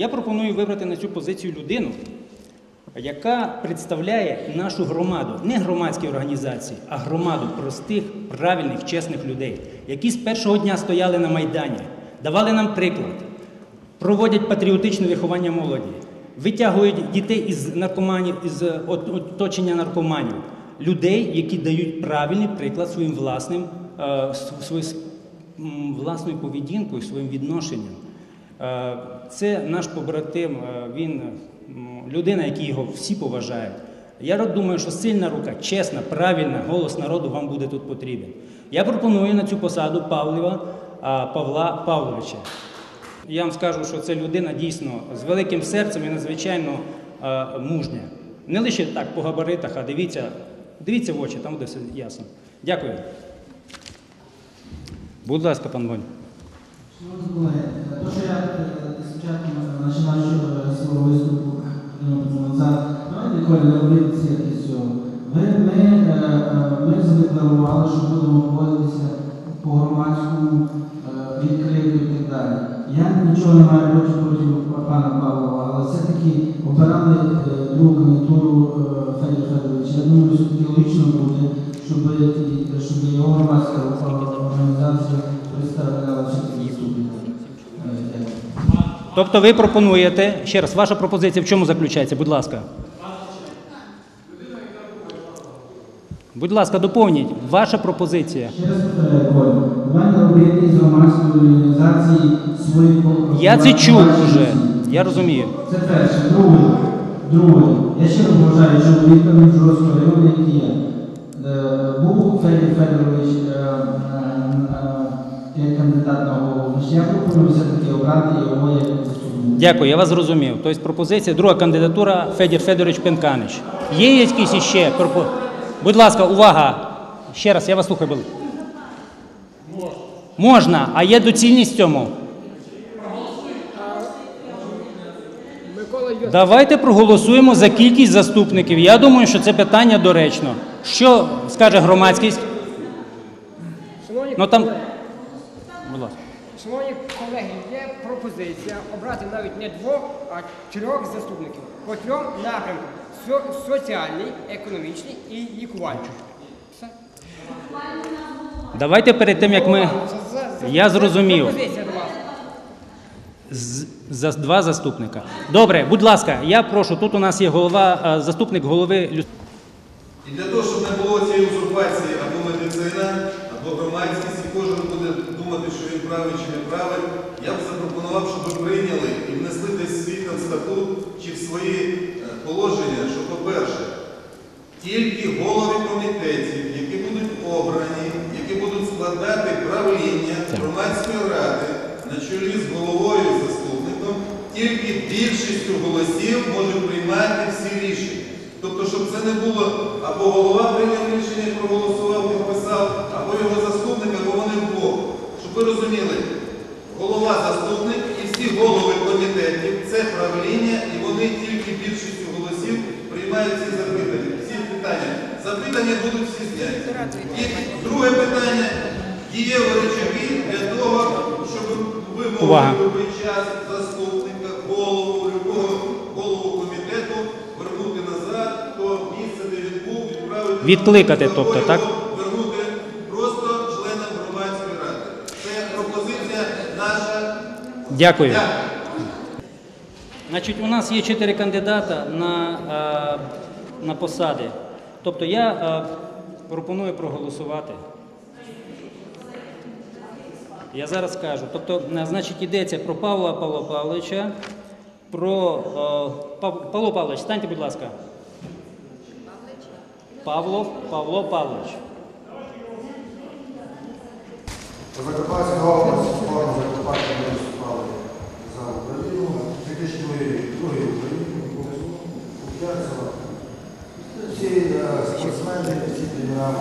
Я пропоную вибрати на цю позицію людину, яка представляє нашу громаду, не громадські організації, а громаду простих, правильних, чесних людей, які з першого дня стояли на Майдані, давали нам приклад, проводять патріотичне виховання молоді, витягують дітей із наркоманів, із е, оточення наркоманів, людей, які дають правильний приклад своїм власним, е, своїм власною поведінкою, своїм відношенням. Е, Це наш побратим, е, він людина, яку його всі поважають. Я думаю, що сильна рука, чесна, правильна, голос народу вам буде тут потрібен. Я пропоную на цю посаду Павлова Павла Павловича. Я вам скажу, що це людина дійсно з великим серцем і надзвичайно е, мужня. Не лише так по габаритах, а дивіться, дивіться в очі, там буде все ясно. Дякую. Будь ласка, пан Бонь. Е, е, е, е, е, е, е, щоб, його громадська організація представляла Тобто ви пропонуєте, ще раз, ваша пропозиція в чому заключається? Будь ласка. Будь ласка, доповніть. Ваша пропозиція. Я це чув уже. Я розумію. Це перше. Друге, друге. Я ще раз вважаю, що чоловіка від Жорстокого району, який є. Е, Був Федір Федорович е, е, кандидат на голову. Я пропоную все-таки обрати його як. Дякую, я вас зрозумів. Тобто пропозиція, друга кандидатура Федір Федорович Пенканич. Є якісь іще пропо... Будь ласка, увага. Ще раз, я вас слухаю. будь- Можна, а є доцільність цьому. Давайте проголосуємо за кількість заступників. Я думаю, що це питання доречно. Що скаже громадськість? Ну там. Будь ласка. Шановні колеги, є пропозиція обрати навіть не двох, а трьох заступників по трьом напрямкам: Со- соціальний, економічний і лікувальний. Все. Давайте перед тим, як ми. Я зрозумів. За два заступника. Добре, будь ласка, я прошу. Тут у нас є голова, заступник голови І для того, щоб не було цієї узурпації або медицина, або громадськість, і кожен буде думати, що він правий чи не правий, я б запропонував, щоб ви прийняли і внесли десь свій там статут чи в свої е, положення, що, по-перше, тільки голови комітетів, які будуть обрані, які будуть складати правління громадської ради на чолі з головою і заступником, тільки більшістю голосів можуть приймати всі рішення. Тобто, щоб це не було або голова прийняв рішення, проголосував, підписав, або його заступник, або вони вдвох. Щоб ви розуміли, голова, заступник і всі голови комітетів це правління, і вони тільки більшістю голосів приймають ці запитання. Всі питання. Запитання будуть всі зняті. І друге питання дієві речові для того, щоб ви могли в будь-який час заступника, голову, любого голову комітету вернути назад, то місце, де він був, відправити Відкликати, тобто, так? Вернути просто членам громадської ради. Це пропозиція наша. Дякую. Дякую. Значить, у нас є чотири кандидата на, е, на посади. Тобто я е, пропоную проголосувати. Я зараз скажу. Тобто, е, значить, йдеться про Павла Павла Павловича, про е, Пав- Павло Павлович, станьте, будь ласка. Павло Павло Павлович. Закарпатська область, форма Закарпаття ми виступали за Україну, фактично другий Україні, Кудрявцева. Всі е, спортсмени, всі тренера.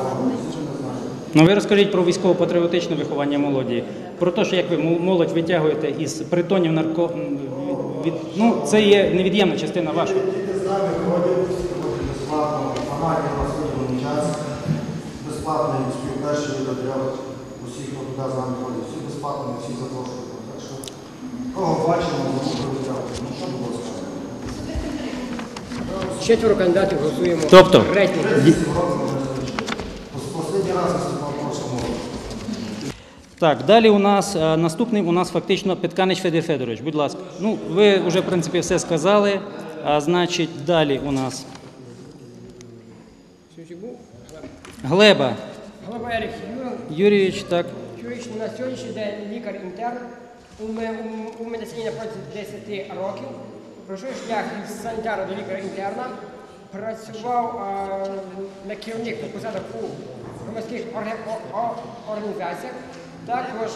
Ну, ви розкажіть про військово-патріотичне виховання молоді, про те, що як ви молодь витягуєте із притонів нарко... від... Ну, це є невід'ємна частина вашого. Діти з нами ходять, ходять безплатно, форматі на час, безплатний спів перший до трьох, усіх, хто туди з нами ходить, всі безплатно, всі запрошують. Так що, кого бачимо, тому привітати. четверо кандидатів голосуємо. Тобто? Останній раз виступав прошлому. Так, далі у нас е, наступний у нас фактично Петканич Федір Федорович. Будь ласка. Ну, ви вже в принципі все сказали. А значить, далі у нас Глеба Голова Ерік Юрійович, так. Юрійович на сьогоднішній день лікар-інтерн у, ме- у, у медицині на протязі 10 років. Пройшов шлях від санітара до лікаря-інтерна, працював на керівник на посадах у громадських організаціях. Також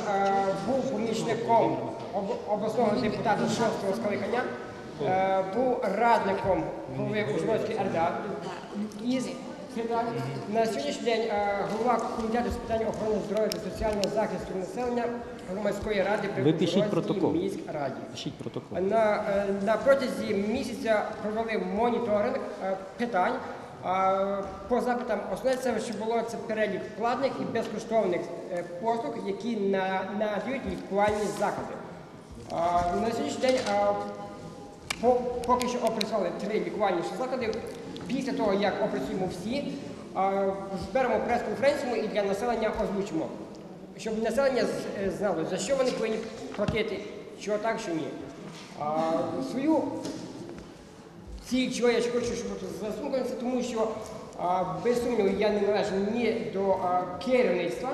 був помічником об- обласного депутата шостого скликання, е, був радником голови Ужгородської РДА. На сьогоднішній день е, голова комітету з питань охорони здоров'я та соціального захисту населення громадської ради при міськраді. Пишіть протокол. На, е, на протязі місяця провели моніторинг е, питань. По запитам основне це, що було це перелік платних і безкоштовних послуг, які надають лікувальні заходи. Е, На сьогоднішній день поки що опрацювали три лікувальні заклади. Після того, як опрацюємо всі, е, зберемо прес-конференцію і для населення озвучимо, щоб населення е, знало, за що вони повинні платити, що так, що ні. Свою ціль, чого я хочу, щоб засунути, тому що без сумніву я не належу ні до керівництва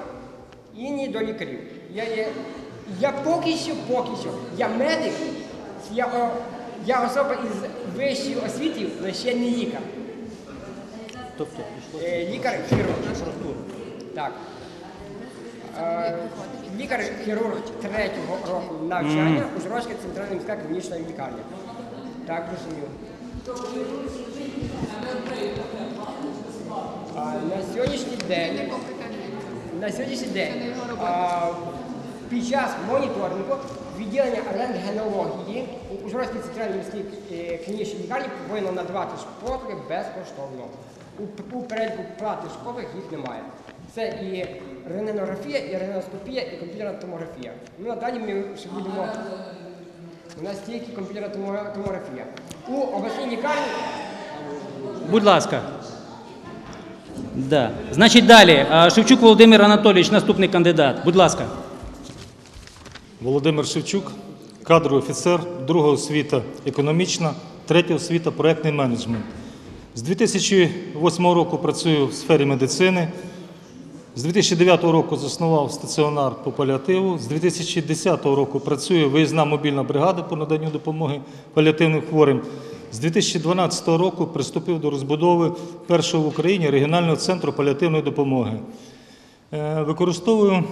і ні до лікарів. Я, є, я поки що, поки що, я медик, я, я особа із вищою освітою, але ще не лікар. Тобто, Е, Лікар-хірург. Так. Е, Лікар-хірург третього року навчання у Жорожська центральна міська клінічна лікарня. Так, розумію. На сьогоднішній день на сьогоднішній день а, під час моніторингу відділення рентгенології у Ужгородській центральній міській е, клінічній лікарні повинно надавати послуги безкоштовно. У, переліку платних послуг їх немає. Це і рентгенографія, і рентгеноскопія, і комп'ютерна томографія. Ну, а далі ми ще будемо. У нас тільки комп'ютерна томографія. У обласній лікарні будь ласка. Да. Значить, далі. Шевчук Володимир Анатолійович, наступний кандидат. Будь ласка. Володимир Шевчук, кадровий офіцер, друга освіта економічна, третя освіта проектний менеджмент. З 2008 року працюю в сфері медицини. З 2009 року заснував стаціонар по паліативу. З 2010 року працює виїзна мобільна бригада по наданню допомоги паліативним хворим. З 2012 року приступив до розбудови першого в Україні регіонального центру паліативної допомоги. Е, Використовую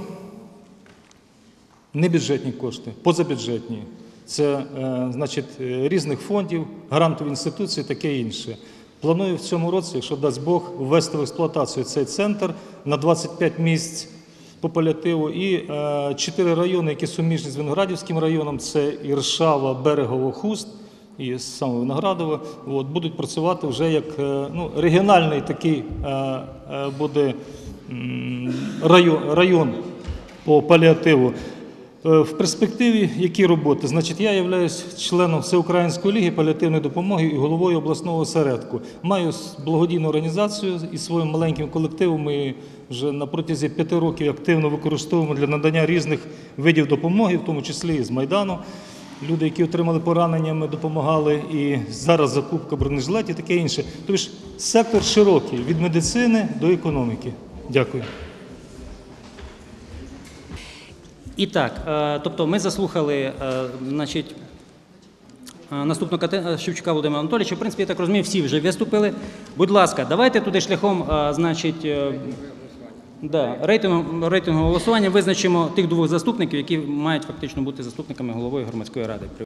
небюджетні кошти, позабюджетні. Це е, значить, е, різних фондів, грантові інституції, таке інше. Планую в цьому році, якщо дасть Бог, ввести в експлуатацію цей центр на 25 місць по паліативу і е, чотири райони, які суміжні з Виноградівським районом, це Іршава, Берегово, Хуст і саме Виноградово, от, будуть працювати вже як ну, регіональний такий буде район, район по паліативу. Е, В перспективі які роботи? Значить, я являюсь членом Всеукраїнської ліги паліативної допомоги і головою обласного осередку. Маю благодійну організацію із своїм маленьким колективом. Ми вже на протязі п'яти років активно використовуємо для надання різних видів допомоги, в тому числі і з Майдану. Люди, які отримали поранення, ми допомагали, і зараз закупка бронежилетів, таке інше. Тобто сектор широкий від медицини до економіки. Дякую. І так, е, тобто ми заслухали, е, значить, Наступну е, Шевчука Володимира Анатолійовича. В принципі, я так розумію, всі вже виступили. Будь ласка, давайте туди шляхом, значить, да, рейтингу, рейтингу голосування визначимо тих двох заступників, які мають фактично бути заступниками голови громадської ради.